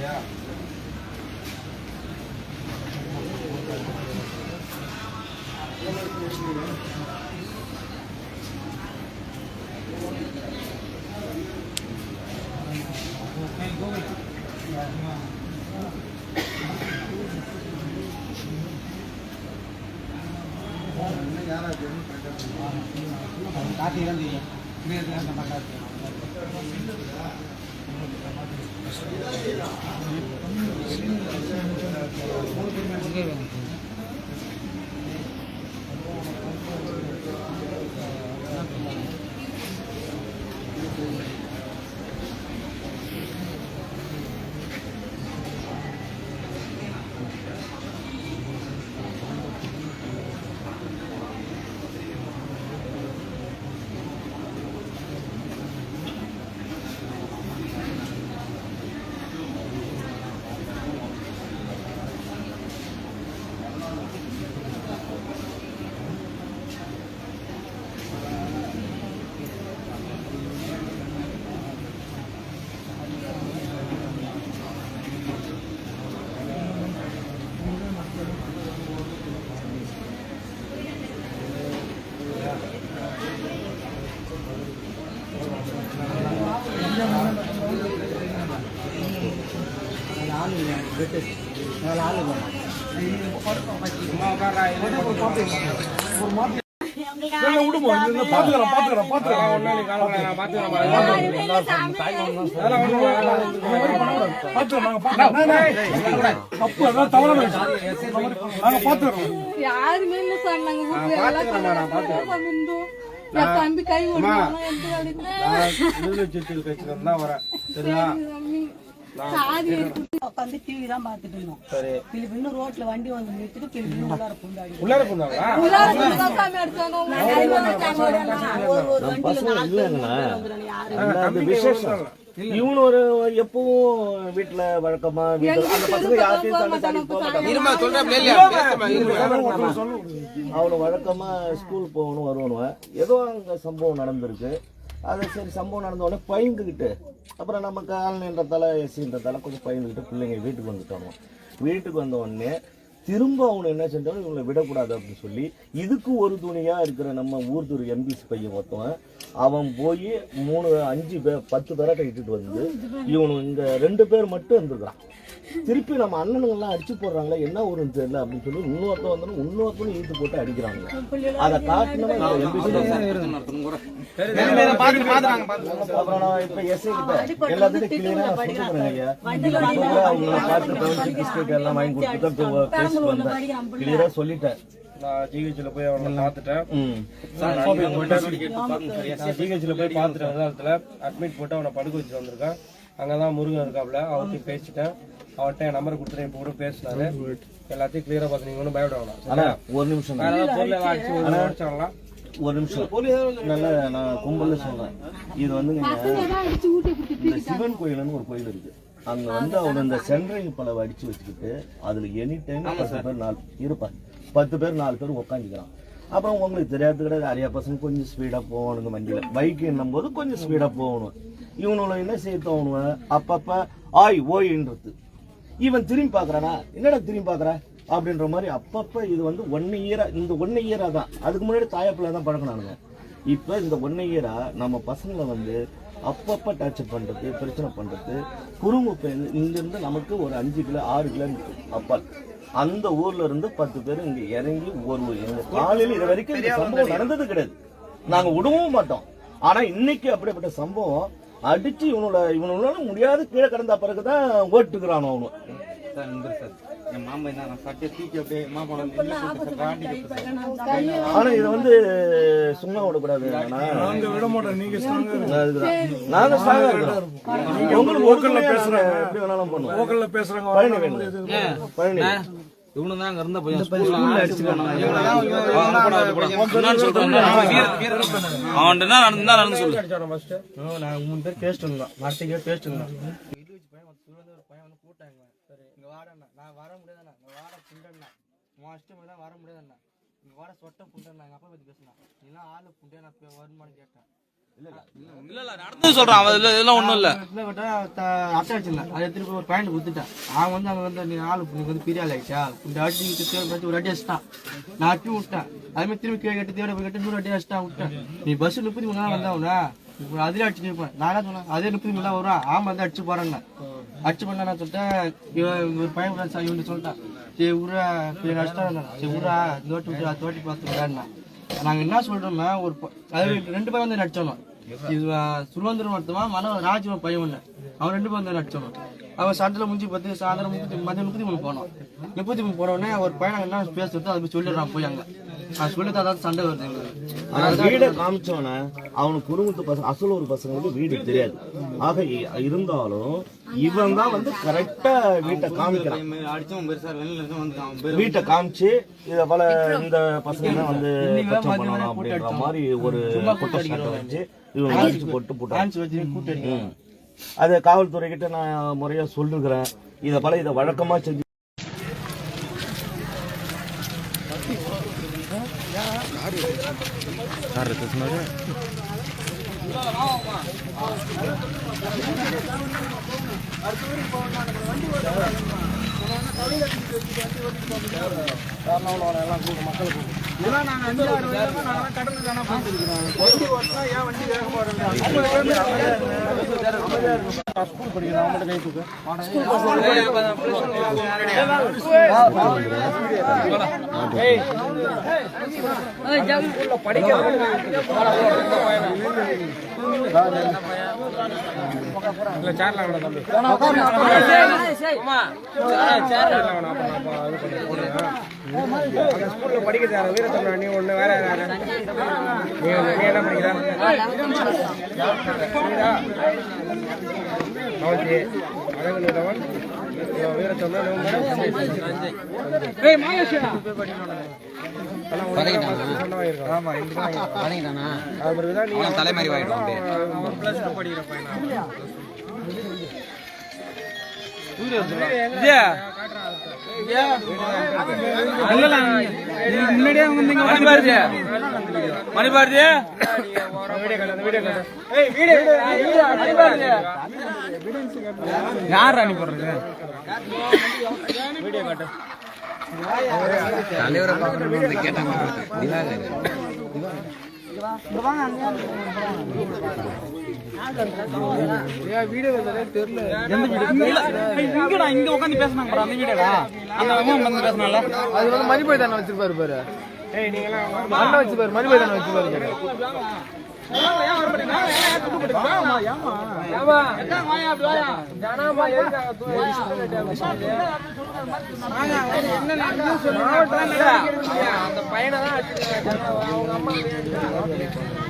Yeah. ಇಲ್ಲ யாருமே இல்ல சார் நாங்க வீட்டுல எல்லாம் தம்பி கை எந்த வேலைக்கு தான் வரேன் சரியா சாதி உட்காந்து டிவி தான் பார்த்துட்டு இருந்தோம். பிலிப்பின்னு ரோட்ல வண்டி வந்து நிறுத்திட்டு உள்ளார உள்ளார உள்ளார ஒரு வண்டியில நாலு. யாரு? விசேஷம். இவனு ஒரு எப்பவும் வீட்டுல வழக்கமா அவனு வழக்கமா ஸ்கூல் போகணும் வருவானுவன் ஏதோ அங்க சம்பவம் நடந்திருக்கு. அது சரி சம்பவம் நடந்த உடனே பயந்துக்கிட்டு அப்புறம் நம்ம காலனின்றதால எஸ்சின்றதால கொஞ்சம் பயந்துக்கிட்டு பிள்ளைங்க வீட்டுக்கு வந்துட்டோம். வீட்டுக்கு வந்த உடனே திரும்ப அவங்க என்ன செஞ்சாலும் இவங்களை விடக்கூடாது அப்படின்னு சொல்லி இதுக்கு ஒரு துணியாக இருக்கிற நம்ம ஊர்தூர் எம்பிசி பையன் ஒருத்தவன் அவன் போய் மூணு அஞ்சு பேர் பத்து பேரை இட்டுட்டு வந்து இவனு இங்கே ரெண்டு பேர் மட்டும் இருந்துருக்கான் திருப்பி நம்ம அண்ணனுங்கெல்லாம் அடிச்சு போடுறாங்களே என்ன ஊருன்னு தெரியல அப்படின்னு சொல்லி இன்னொருத்தன் வந்து இன்னொருத்தனும் இழுத்து போட்டு அடிக்கிறாங்க. அதை நான் இப்ப எஸ்ஐ கிட்ட எல்லாத்துக்கும் கிளியரா சொல்லிக்கிறேன் ஐயா. அவங்க பார்த்து பிஸ்கெட் எல்லாம் வாங்கி கொடுத்துட்டு தான் பேசிட்டு வந்தேன். கிளியரா சொல்லிட்டேன். நான் ஜிஹெச்ல போய் அவனை பார்த்துட்டேன். ஜிஹெச்ல போய் பார்த்துட்டேன். அட்மிட் போட்டு அவனை படுக்க வச்சுட்டு வந்திருக்கேன். அங்கதான் முருகன் இருக்காப்ல அவர்கிட்ட பேசிட்டேன். அவன்கிட்ட என் நம்பர் கொடுத்துட்டு இப்போ கூட பேசினாரு. எல்லாத்தையும் கிளியரா பார்த்து நீங்க ஒன்றும் பயப்பட வேணாம். ஆனா ஒரு நிமிஷம் பொருள் ஒரு நிமிஷம். நல்ல நான் கும்பல்ல சொல்றேன். இது வந்து நீங்க இந்த சிவன் கோயில்னு ஒரு கோயில் இருக்கு. அங்க வந்து அவன் இந்த சென்ட்ரிங் பழவை அடிச்சு வச்சுக்கிட்டு அதுல எனி டைம் பத்து பேர் நாலு இருப்பான் பத்து பேர் நாலு பேர் உட்காந்துக்கிறான் அப்புறம் உங்களுக்கு தெரியாது கிடையாது. நிறைய பசங்க கொஞ்சம் ஸ்பீடா போகணுங்க வண்டியில. பைக் என்னும் போது கொஞ்சம் ஸ்பீடா போகணும். இவனோட என்ன செய்ய தோணுவேன்? அப்பப்ப ஆய் ஓய்ன்றது. இவன் திரும்பி பார்க்குறானா? என்னடா திரும்பி பார்க்குற? அப்படின்ற மாதிரி அப்பப்போ இது வந்து ஒன் இயராக இந்த ஒன் இயராக தான். அதுக்கு முன்னாடி தாயப்பிள்ள தான் பழக்கினானுங்க இப்போ இந்த ஒன் இயராக நம்ம பசங்களை வந்து அப்பப்போ டார்ச்சர் பண்ணுறது பிரச்சனை பண்ணுறது குறுங்குப்பை இங்கேருந்து நமக்கு ஒரு அஞ்சு கிலோ ஆறு கிலோ அப்பால். அந்த ஊர்ல இருந்து பத்து பேர் இங்க இறங்கி ஒரு எங்க காலையில் இது வரைக்கும் இந்த சம்பவம் நடந்தது கிடையாது. நாங்க விடவும் மாட்டோம். ஆனா இன்னைக்கு அப்படிப்பட்ட சம்பவம் அடிச்சு இவனோட இவனோட முடியாது கீழே கிடந்த பிறகுதான் ஓட்டுக்கிறான் அவனு. மாமா தான் மாமா காண்டி ஆனா இதை வந்து சும்மா விடக்கூடாது. நாங்க விட மாட்டோம் நீங்க ஸ்ட்ராங்கா. நாங்க ஆ இருக்கிறோம். உங்களுக்கு லோக்கல்ல பேசுறாங்க. எப்படி வேணாலும் பண்ணுவோம். லோக்கல்ல பேசுறாங்க பழனி வரவங்க வேணும். வந்து இது- பழனி இவனு தான் அங்க இருந்த பையன் அவன் என்ன நடந்தா நடந்து சொல்லு நாங்க மூணு பேர் பேசிட்டு இருந்தோம் மரத்துக்கே பேசிட்டு இருந்தோம் வாடண்ணா நான் வர முடியாதுண்ணா நான் வாட புண்டண்ணா உன் இஷ்டம் தான் வர முடியாதுண்ணா நீ வாட சொட்ட புண்டண்ணா எங்கள் அப்பா பற்றி பேசுனா நீலாம் ஆளு புண்டே நான் வருமானு கேட்டேன் நடந்து சொல்றான். அவன் இதுல- இதெல்லாம் ஒண்ணும் இல்ல. அதை போய் ஒரு பாயிண்ட் கொடுத்துட்டேன். அவன் வந்து அங்கே வந்து நீ ஆளு வந்து பெரிய ஆள் ஆயிடுச்சா? இந்த அடி தேவை ஒரு அடி அடிச்சிட்டான். நான் அட்டி விட்டேன் அதுமாதிரி திரும்பி கீழே கட்டி தேவை போய் கட்டி நூறு அடி அடிச்சிட்டான் விட்டேன் நீ பஸ் முப்பத்தி மூணு நாள் வந்தவனா? அதிலே அடிச்சு நிற்பேன் நான் என்ன சொன்னேன்? அதே முப்பத்தி மூணு நாள் வரும். ஆமா வந்து அடிச்சு போறேன்னு அடிச்சு பண்ண சொல்லிட்டேன் ஒரு பையன் இவன் சொல்லிட்டான். சரி ஊரா இப்போ அடிச்சிட்டான் சரி ஊரா இந்த வாட்டி விட்டு பார்த்து நாங்க என்ன சொல்றோம்னா ஒரு ரெண்டு பேரும் வந்து நடிச்சோம் இது சுரேந்திரன் ஒருத்தவன் மன ராஜ்வன் பையன் ஒண்ணு. அவன் ரெண்டு பேரும் வந்து நடிச்சோம் அவன் சட்டில் முடிஞ்சு பார்த்து சாயந்தரம் முப்பத்தி மதியம் முப்பத்தி மூணு போனோம். முப்பத்தி மூணு போன உடனே ஒரு பையன் என்ன பேசுறது அதை போய் சொல்லிடுறான் போய் அங்க. நான் சொல்லி தான் சண்டை வருது எங்களுக்கு. ஆனா வீடை காமிச்சோன்னே அவனுக்கு குடும்பத்து பசங்க அசலூர் பசங்களுக்கு வீடு தெரியாது. ஆக இ- இருந்தாலும் இவன் தான் வந்து கரெக்டா வீட்டை காமிக்கிறான். அடிச்சவன் பெருசா வெளியில இருந்து வந்துட்டான் அவன் பெரு- வீட்டை காமிச்சு இத போல இந்த பசங்க தான் வந்து பிரச்சனை பண்ணலாம் அப்படின்ற மாதிரி ஒரு குற்றச்சாட்டை வச்சு இவன் அடிச்சு போட்டு போட்டான். வச்சு. அது காவல்துறை கிட்ட நான் முறையா சொல்லுகிறேன். இத போல இதை வழக்கமா செஞ்சு இதெல்லாம் வருஷமா நாங்கெல்லாம் கடனுக்கு தானே போட்டுருக்கிறோம். வண்டி ஓட்டினா ஏன் வண்டி வேகமா வருது? ஸ்கூல் படிக்கிறேன், அவன் கை தூக்கு. இல்ல சேர்ல வேணாம் தம்பி சேர்ல வேணாம் ஸ்கூல்ல படிக்கிறது யாரு வீரத்தமிழ நீ ஒண்ணு வேற யாரு நீ நீ என்ன தலைமாரி பிளஸ் டூ படிக்கிற பையனா முன்னாடியே வந்து இங்க மணிபாரதி மணிபாரதி வீடியோ யார் அனுப்பி போடுறது வீடியோ காட்டு தலைவரை பார்க்கணும் கேட்டாங்க திவாகர் இங்கடா இங்க உட்காந்து பேசினாங்க பாரு, அந்த வீடியோடா அந்த வந்து பேசினால அது வந்து மதிப்பை தானே வச்சிருப்பாரு பாரு ஏய் அண்ணன் வச்சுப்பாரு மதிப்பை தானே வச்சுப்பாரு அந்த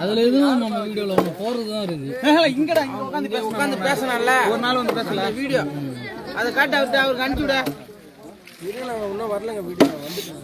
அதுல எதுவும் நம்ம வீடியோல ஒண்ணு போறது தான் இருக்கு இங்கடா இங்க உட்காந்து பேச உட்காந்து பேசணும்ல ஒரு நாள் வந்து பேசல வீடியோ. அதை காட்ட அவர்கிட்ட அவருக்கு அனுப்பிச்சு விட. இன்னும் வரலங்க வீடியோ வந்துட்டு.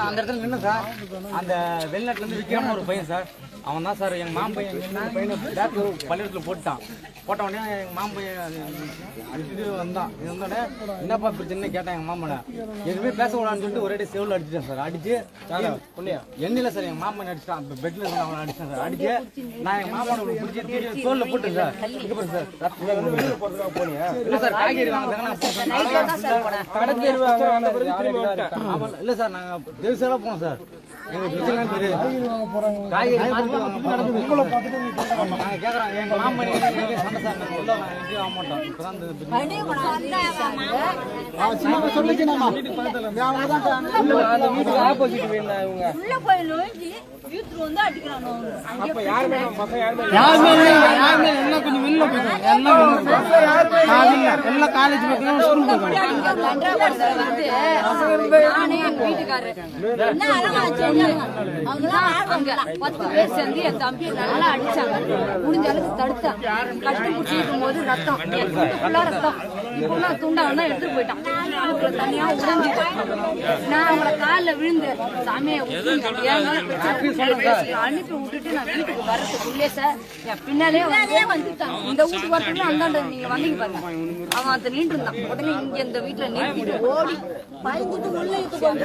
அந்த இடத்துல நின்று சார் அந்த வெளிநாட்டுல இருந்து விக்ரம ஒரு பையன் சார் அவன் தான் சார் எங்கள் மாமன் பையன் எங்க பையனை பேக்கு பள்ளியிடத்துல போட்டான் போட்ட உடனே எங்கள் மாமன் பையன் அடிச்சுட்டு வந்தான் இது வந்தோடனே என்னப்பா பிரச்சனை கேட்டான் எங்கள் மாமனை எதுவுமே பேசக்கூடாதுன்னு சொல்லிட்டு ஒரே செவில் அடிச்சிட்டேன் சார் அடிச்சு எண்ணில சார் எங்கள் மாமன் அடிச்சிட்டான் பெட்டில் இருந்து அவனை அடிச்சேன் சார் அடிச்சு நான் எங்கள் மாமனை பிடிச்சி தூக்கி தோல்ல போட்டேன் சார். இல்ல சார் காய்கறி ஆமா, இல்ல சார் நாங்க தேவசாலா போனோம் சார். எங்க எல்லாம் கொஞ்சம் வெளில போயிட்டாங்க எல்லாம் எல்லாம் காலேஜ் பக்கம் ஸ்கூல் பேர் சேர்ந்து என் தம்பி நல்லா அடிச்சாங்க முடிஞ்ச அளவுக்கு தடுத்தான் கட்டி போது ரத்தம் ரத்தம் பொண்ணா துண்டா வந்தா எடுத்துட்டு போயிட்டான் மூக்குல தனியா உடைஞ்சிட்டு நான் அவங்கள காலில் விழுந்து சாமியை அனுப்பி விட்டுட்டு நான் வீட்டுக்கு வர்றதுக்குள்ளே சார். என் பின்னாலே வந்து வந்துட்டான் இந்த வீட்டுக்கு வரதுக்குள்ள அந்தாண்ட நீங்க வந்தீங்க பாருங்க அவன் அதை நின்று இருந்தான் உடனே இங்க இந்த வீட்டுல நிறுத்திட்டு ஓடி பயந்துட்டு உள்ள இழுத்து போங்க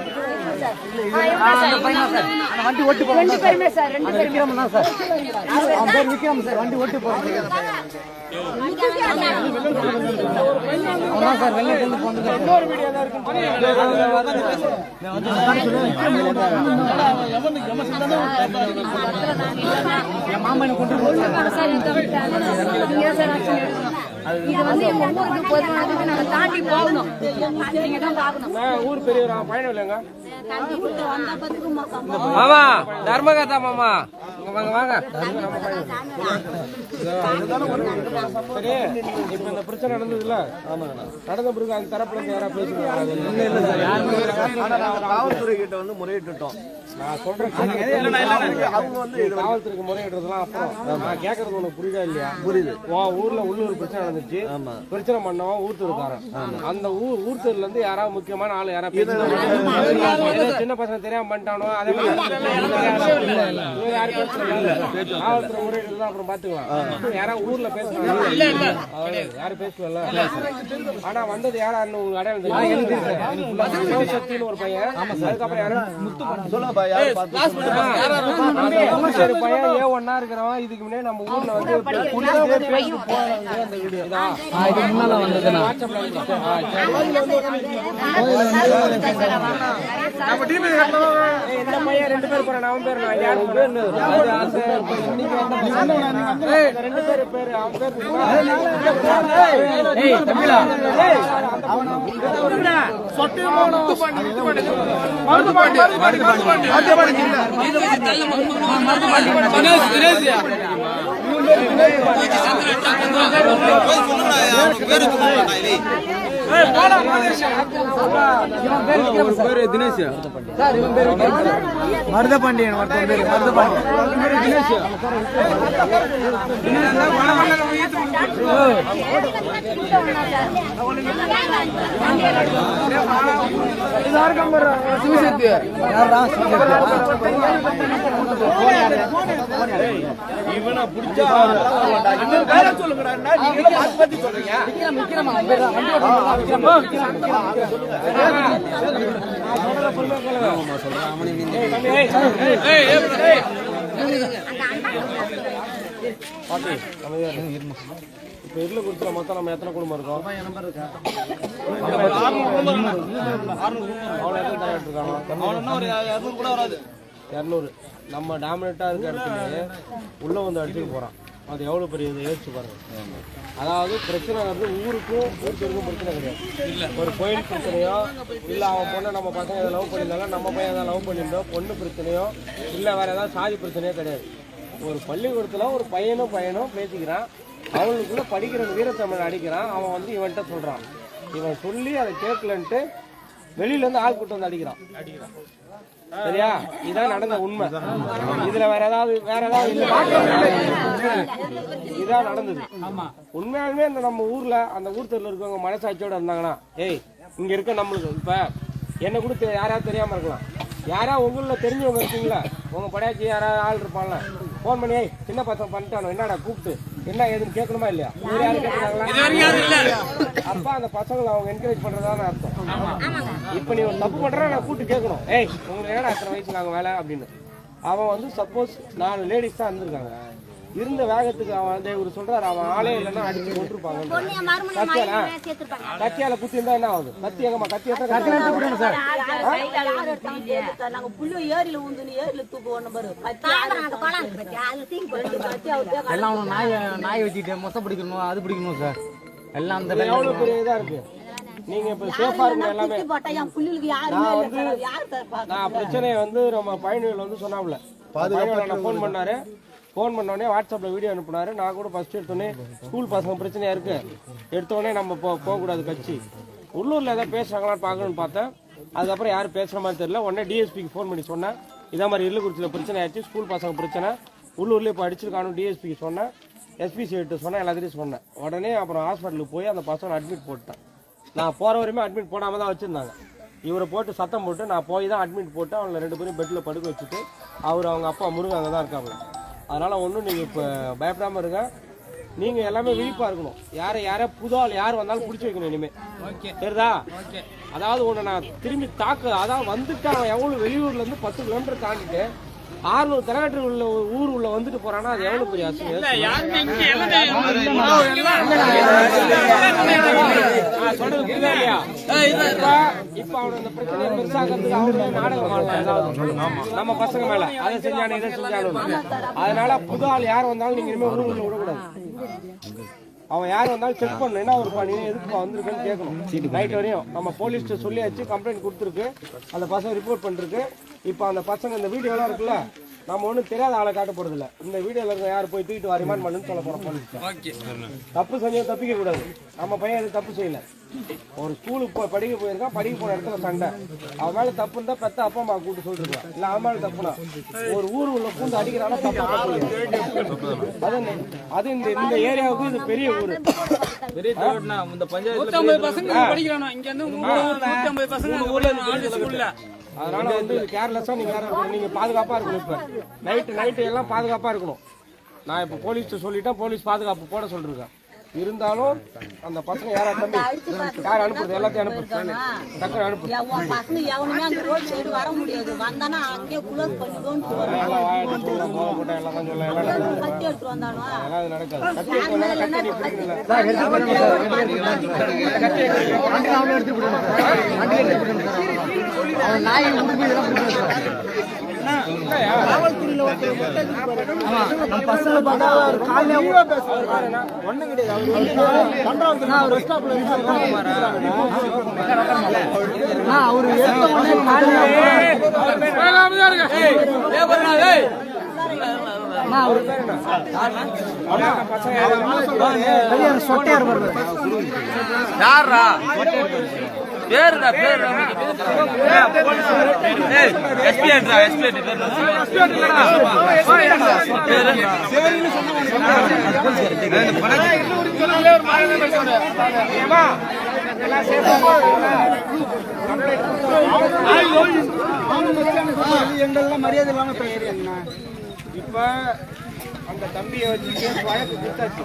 நாங்க சார் வண்டி ஓட்டு போறோம் சார் ரெண்டு விக்ரம் தான் சார் அவன் பேர் விக்ரம் சார் வண்டி ஓட்டி போறான் அவன் சார் வெள்ளை கொண்டு போனது சார் இது வந்து எங்க ஊருக்கு பொதுவானதுக்கு தாண்டி போகணும். நீங்க தான் பார்க்கணும். ஊர் பெரியவர் பயணம் இல்லைங்க. தண்ணி விட்டு வந்தா வாங்க வாங்க சரி இப்ப இந்த பிரச்சனை நடந்ததுல நடந்த பிறகு அந்த தரப்புல யாரா பேசுறாங்க காவல்துறை கிட்ட வந்து முறையிட்டுட்டோம். நான் சொல்றேன். அவங்க வந்து காவல்துறைக்கு முறையிடுறதுலாம் அப்புறம் நான் கேக்குறது உனக்கு புரியுதா இல்லையா? புரியுது. உன் ஊர்ல உள்ளூர் பிரச்சனை நடந்துச்சு. பிரச்சனை பண்ணவன் ஊர்த்தூருக்காரன் அந்த ஊர் ஊர்த்தூர்ல இருந்து யாராவது முக்கியமான ஆளு யாராவது பேசுறாங்க சின்ன பசங்க தெரியாம பண்ணிட்டானோ அதே மாதிரி இவங்க யாரும் அப்புறம் பாத்துக்கலாம். யாராவது ஊர்ல பேசுறாங்க யாரும் பேசல ஆனா வந்தது யாரான்னு உங்களுக்கு அடையாளம் சக்தின்னு ஒரு பையன். அதுக்கப்புறம் யாரும் முத்து யார் பையன் ஏன் ஒன்னா இருக்கிறவன். இதுக்கு முன்னாடி நம்ம ஊர்ல வந்து முன்னால இந்த பையன் ரெண்டு பேர் போறான் அவன் பேர் நான் யார் பேர் இன்னைக்கு வந்த ஏய், இந்த ரெண்டு பேர் பேரு அவன் பேர் ஏய் தமிழா ஏய் சொட்டு முத்து பாண்டி முத்து பாண்டி மருது பாண்டி மருது பாண்டி மருது பாண்டி பேரு தினேஷ் மருத பாண்டியன் ஒருத்தன் பேரு இவனை பிடிச்சா இன்னொரு இப்ப மொத்தம் நம்ம எத்தனை குடும்பம் இருக்கோம் அவன் நம்ம டாமினேட்டா இருக்க இடத்துல உள்ள வந்து அடிச்சுட்டு போறான் அது எவ்வளோ பெரிய இதை யோசிச்சு பாருங்க. அதாவது பிரச்சனை வந்து ஊருக்கும் ஊருக்கும் பிரச்சனை கிடையாது. ஒரு கோயில் பிரச்சனையோ இல்லை அவன் பொண்ணை நம்ம பசங்க எதாவது லவ் பண்ணியிருந்தாலும் நம்ம பையன் எதாவது லவ் பண்ணியிருந்தோம் பொண்ணு பிரச்சனையோ இல்லை வேற ஏதாவது சாதி பிரச்சனையோ கிடையாது. ஒரு பள்ளிக்கூடத்தில் ஒரு பையனும் பையனும் பேசிக்கிறான். அவனுக்குள்ள படிக்கிற வீரத்தமிழ் அடிக்கிறான். அவன் வந்து இவன்கிட்ட சொல்கிறான் இவன் சொல்லி அதை கேட்கலன்ட்டு வெளியில இருந்து ஆள் கூட்டு வந்து அடிக்கிறான். சரியா? இதான் நடந்த உண்மை. இதுல வேற ஏதாவது வேற ஏதாவது. இதான் நடந்தது. உண்மையாலுமே இந்த நம்ம ஊர்ல அந்த ஊர் தெருல இருக்கவங்க மனசாட்சியோட இருந்தாங்கன்னா ஏய் இங்க இருக்க நம்மளுக்கு இப்ப என்ன கூட யாராவது தெரியாம இருக்கலாம். யாரா உங்கள தெரிஞ்சவங்க இருக்கீங்களா? உங்க படையாச்சி யாராவது ஆள் இருப்பான்ல ஃபோன் பண்ணி "ஏய், சின்ன பசங்க பண்ணிட்டானோ? என்னடா கூப்பிட்டு? என்ன ஏதுன்னு கேட்கணுமா இல்லையா? அப்ப அந்த பசங்களை அவங்க என்கரேஜ் பண்றதான அர்த்தம். இப்ப நீ ஒரு தப்பு பண்ற நான் கூப்பிட்டு கேட்கணும். ஏய் உங்களுக்கு என்னடா இத்தனை வயசு நாங்க வேலை அப்படின்னு. அவன் வந்து சப்போஸ் நாலு லேடிஸ் தான் இருந்திருக்காங்க. இருந்த வேகத்துக்கு அவன் வந்து இவர் சொல்றாரு அவன் ஆளே இல்லைன்னா அடிச்சு கொண்டிருப்பாங்க கத்தியால? கத்தியால குத்தி இருந்தா என்ன ஆகுது? கத்தி எங்கம்மா? கத்தி எத்தனை கத்தி சார். நாங்க புள்ள ஏரியில ஊந்துன்னு ஏரியில தூக்கு ஒண்ணு பாரு. எல்லாம் நாய் நாய் வச்சுக்கிட்டு மொசை பிடிக்கணும் அது பிடிக்கணும் சார்? எல்லாம் அந்த எவ்வளவு பெரிய இதா இருக்கு? நீங்க இப்ப சேஃபா இருக்கணும் எல்லாமே. நான் இல்ல வந்து நான் பிரச்சனையை வந்து நம்ம பயணிகள் வந்து சொன்னாப்ல பயணிகள் ஃபோன் பண்ணாரு? ஃபோன் பண்ணோடனே வாட்ஸ்அப்பில் வீடியோ அனுப்புனாரு. நான் கூட ஃபர்ஸ்ட் எடுத்தோடனே ஸ்கூல் பசங்க பிரச்சனையா இருக்கு. எடுத்தோடனே நம்ம போ போகக்கூடாது கட்சி. உள்ளூரில் ஏதாவது பேசுகிறாங்களான்னு பார்க்கணும்னு பார்த்தேன். அதுக்கப்புறம் யாரும் பேசுகிற மாதிரி தெரியல. உடனே டிஎஸ்பிக்கு ஃபோன் பண்ணி சொன்னேன். இதே மாதிரி இல்லுக்குறிச்சியில் பிரச்சனை ஆயிடுச்சு. ஸ்கூல் பசங்க பிரச்சனை. உள்ளூர்லேயே இப்போ அடிச்சிருக்கானு டிஎஸ்பிக்கு சொன்னேன். எஸ்பிசி கிட்ட சொன்னேன் எல்லாத்தையும் சொன்னேன். உடனே அப்புறம் ஹாஸ்பிட்டலுக்கு போய் அந்த பசங்களை அட்மிட் போட்டேன் நான் போகிற வரையுமே அட்மிட் போடாமல் தான் வச்சுருந்தாங்க. இவரை போட்டு சத்தம் போட்டு நான் போய் தான் அட்மிட் போட்டு அவங்கள ரெண்டு பேரும் பெட்டில் படுக்க வச்சுட்டு அவர் அவங்க அப்பா முருகன் அங்கே தான் இருக்காங்க அதனால் ஒன்றும் நீங்கள் இப்போ பயப்படாமல் இருங்க. நீங்கள் எல்லாமே விழிப்பாக இருக்கணும். யாரை யாரை புது ஆள் யார் வந்தாலும் பிடிச்சி வைக்கணும் இனிமேல் சரிதா? அதாவது உன்னை நான் திரும்பி தாக்க அதான் வந்துட்டு அவன் எவ்வளோ வெளியூர்லேருந்து பத்து கிலோமீட்டர் தாண்டிட்டு ஆறுநூறு தலைநாட்டு உள்ள ஊர் உள்ள வந்துட்டு போறானா? அது எவ்வளவு பெரிய அசிங்கம்? சொல்றது புரியுதா இல்லையா? இப்ப அவன இந்த பிரச்சனையை பெருசாக்கிறதுக்கு நாடகம் ஆடலாம். நம்ம பசங்க மேல. அதை செஞ்சானு இதை செஞ்சானு. அதனால புது ஆள் யார் வந்தாலும் நீங்க இனிமே ஊருக்குள்ள விடக்கூடாது. அவன் யார் வந்தாலும் செக் பண்ணணும். என்ன ஒரு பண்ணி எதுக்கு வந்திருக்குன்னு கேட்கணும். நைட் வரையும். நம்ம போலீஸ்ட்ட சொல்லியாச்சு கம்ப்ளைண்ட் கொடுத்துருக்கு. அந்த பசங்க ரிப்போர்ட் பண்ணிருக்கு. இப்போ அந்த பசங்க இந்த வீடியோலாம் இருக்குல்ல நம்ம ஒன்றும் தெரியாத ஆளை காட்ட போறது இல்ல. இந்த வீடியோல இருக்க யார் போய் தூக்கிட்டு வா ரிமாண்ட் பண்ணுன்னு சொல்ல போறோம் தப்பு செஞ்சா தப்பிக்க கூடாது. நம்ம பையன் எதுவும் தப்பு செய்யல. ஒரு ஸ்கூலுக்கு போய் படிக்க போயிருக்கான் படிக்க போன இடத்துல சண்டை. அவன் மேல தப்பு இருந்தா பெத்த அப்பா அம்மா கூட்டு சொல்லிருக்கான் இல்ல அவன் மேல தப்புனா. ஒரு ஊர் உள்ள பூந்து அடிக்கிறானா அது? அது இந்த இந்த ஏரியாவுக்கு இது பெரிய ஊர். பெரிய இந்த பஞ்சாயத்து பசங்க படிக்கிறானா இங்க இருந்து பசங்க ஊர்ல ஸ்கூல்ல அதனால வந்து கேர்லெஸ்ஸா நீங்க. நீங்க பாதுகாப்பா இருக்கணும் இப்ப. நைட்டு நைட்டு எல்லாம் பாதுகாப்பா இருக்கணும். நான் இப்ப போலீஸ் சொல்லிட்டேன் போலீஸ் பாதுகாப்பு போட சொல்லிருக்கேன். இருந்தாலும் அந்த பசங்க யாரா தம்பி? யார் அனுப்புறது? எல்லாத்தையும் அனுப்புறது டக்குனு அனுப்பு. உன் பசங்க எவனுமே அந்த ரோட் சைடு வர முடியாது. வந்தானா அங்கேயே குளோஸ் பண்ணிடுவோம் எல்லாம் சொல்ல நடக்குது. கட்டி எடுத்து வந்தானோ அதெல்லாம் அது நடக்காது கத்தி யாரா பேருடா பேரு எங்கெல்லாம் மரியாதை இல்லாம இப்ப அந்த தம்பியை வச்சுட்டு வழக்கு கொடுத்தாச்சு.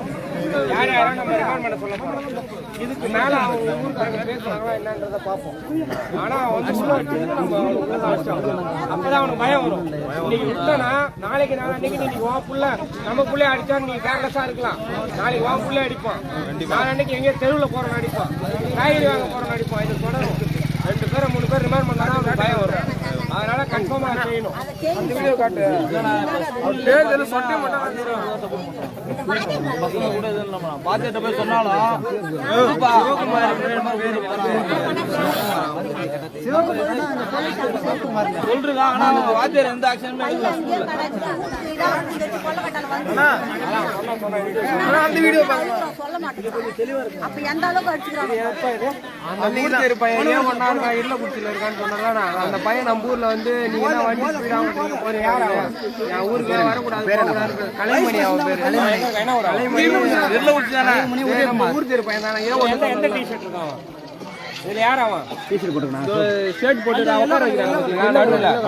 யார் யாரும் நம்ம ரிமாண்ட் பண்ண சொல்ல போறோம். இதுக்கு மேல அவங்க ஊருக்காரங்க பேசுறாங்களா என்னன்றத பார்ப்போம். ஆனா வந்து உள்ள வச்சதுக்கு நம்ம உள்ள தான் அப்பதான் அவனுக்கு பயம் வரும். இன்னைக்கு விட்டனா நாளைக்கு நாளைக்கு நீ வா புள்ள நம்ம புள்ளைய அடிச்சா நீ கேர்லெஸ்ஸா இருக்கலாம். நாளைக்கு வா புள்ள அடிப்பான். அன்னைக்கு எங்கேயோ தெருவில் போறோம் அடிப்பான். காய்கறி வாங்க போறோம் அடிப்பான். இது தொடரும். ரெண்டு பேரும் மூணு பேர் ரிமாண்ட் பண்ணா அவனுக்கு பயம் வரும். செய்யணும் வீடியோ காட்டு அவர் பேர் தெரியல சொட்டே மட்டும் பாத்தியத்தை போய் சொன்னாலும் சொல்றா ஆனா வாத்தியார் எந்த ஆக்ஷனுமே அந்த வீடியோ சொல்ல மாட்டேன் அப்ப எந்த அளவுக்கு அடிச்சுக்கிறாங்க அந்த ஊர் தெரு பையன் ஏன் பண்ணாரு நான் இல்ல குச்சில இருக்கான்னு சொன்னா அந்த பையன் நம்ம ஊர்ல வந்து நீங்க என்ன வண்டி ஸ்பீடா ஒரு யார் அவன் என் ஊருக்கு வரக்கூடாது போகக்கூடாது. கலைமணி அவன் பேரு. கலைமணி. வெளில விட்டுதானே ஏய், நம்ம ஊர் தெரு பையன் தானே? ஏன் எந்த எந்த டிஷர்ட் இருக்கான்? இதுல யார் அவன்? டிஷர்ட் போட்டுருக்கான் ஷர்ட் போட்டு உட்கார வைக்கிறாங்க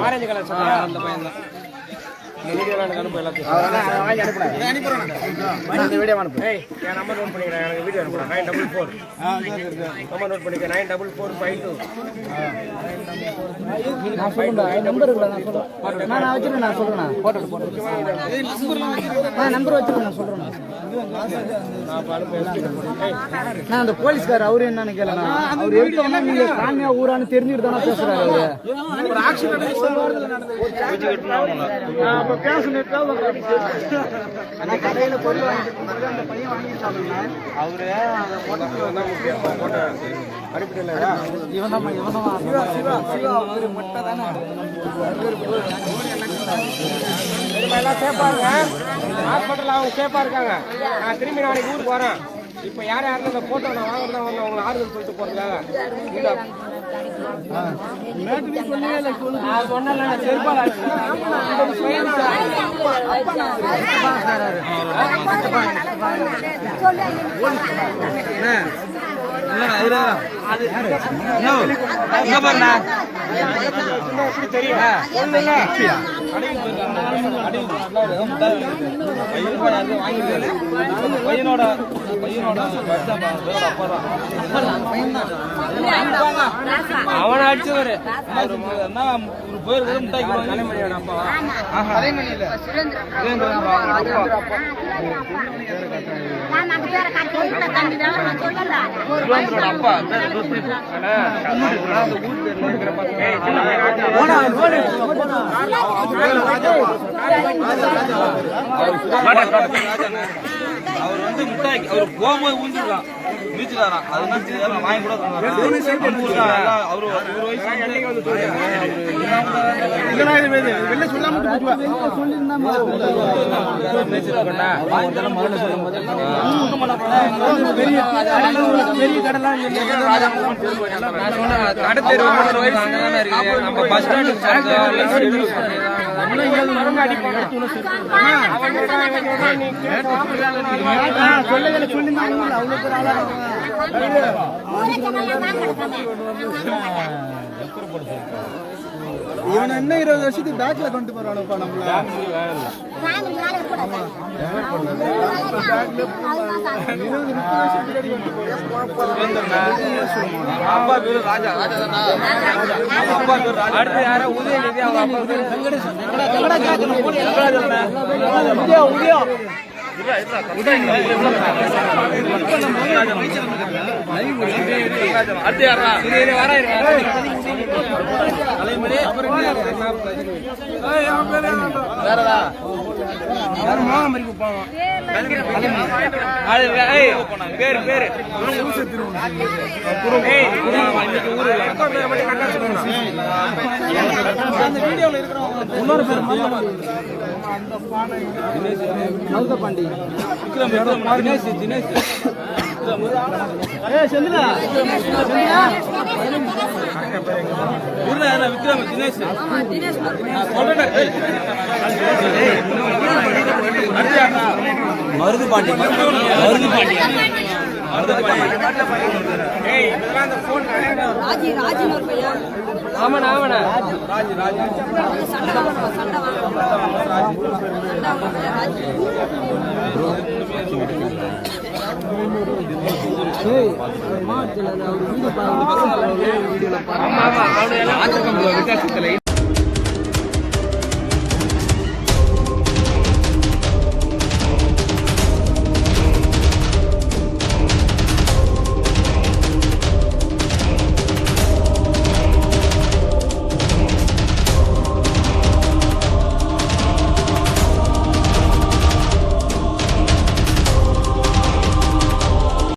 ஆரஞ்சு கலர் அந்த பையன் தான். இந்த வீடியோலாம் எனக்கு அனுப்பு எல்லாத்தையும். வாங்கி அனுப்புறேன் இந்த வீடியோ அனுப்பு. ஏய் என் நம்பர் நோட் பண்ணிக்கிறேன். எனக்கு வீடியோ அனுப்புறேன் nine double four number note பண்ணிக்க. Nine double four five two நான் சொல்றேன் நம்பர் இருக்குல்ல நான் சொல்றேன். நான் நான் வச்சிருக்கேன் நான் சொல்றேன் போட்டோ போட்டோ நான் நம்பர் வச்சிருக்கேன் நான் சொல்றேன் நான் அந்த போலீஸ்கார் அவரு என்னன்னு கேளுங்க அவர் எடுத்தோம்னா நீங்க காமியா ஊரான்னு தெரிஞ்சுட்டு தானே பேசுறாரு அவரு? ஒரு சேஃபா ஹாஸ்பிட்டல் அவங்க சேஃபா இருக்காங்க நான் திரும்பி நாளைக்கு ஊருக்கு வரேன் இப்போ யார் யாரும் அந்த போட்டோ நான் வாங்குறதா வந்து அவங்களை ஆறுதல் சொல்லிட்டு போறதுக்காக இந்த பையனோட பையனோட அவனை அடிச்சவரு கூட முட்டாய்க்கு தலைமணியோட அப்பா சுரேந்திரோட அப்பா அவர் வந்து முட்டாய் அவர் போகும்போது ஊஞ்சிருக்கான் நீச்சுக்காரான் அதெல்லாம் தெரியாம வாங்கி கூட அவரு ஒரு வயசு சொல்லாம சொல்லுங்க சொல்லிருந்தாங்க அவ்வளவு பேர் ஆளா இவன் என்ன இருபது வருஷத்துக்கு பேக்ல கொண்டு போறானுப்பா நம்மள அப்பா பேரு ராஜா ராஜா தானா அப்பா பேரு ராஜா அடுத்து யாரோ உதயநிதி அவங்க அப்பா பேரு வெங்கடேசன் அடுத்து யாரா வேறதா அது வேறதா பேரு பேரு இன்னொரு பேர் நவுத பாண்டி தினேஷ் தினேஷ் செந்திலா விக்ரம் தினேஷ் மருது பாண்டி மருது பாண்டி ஆமாண்ணா ஆமாண்ணா. வித்தியாசத்துல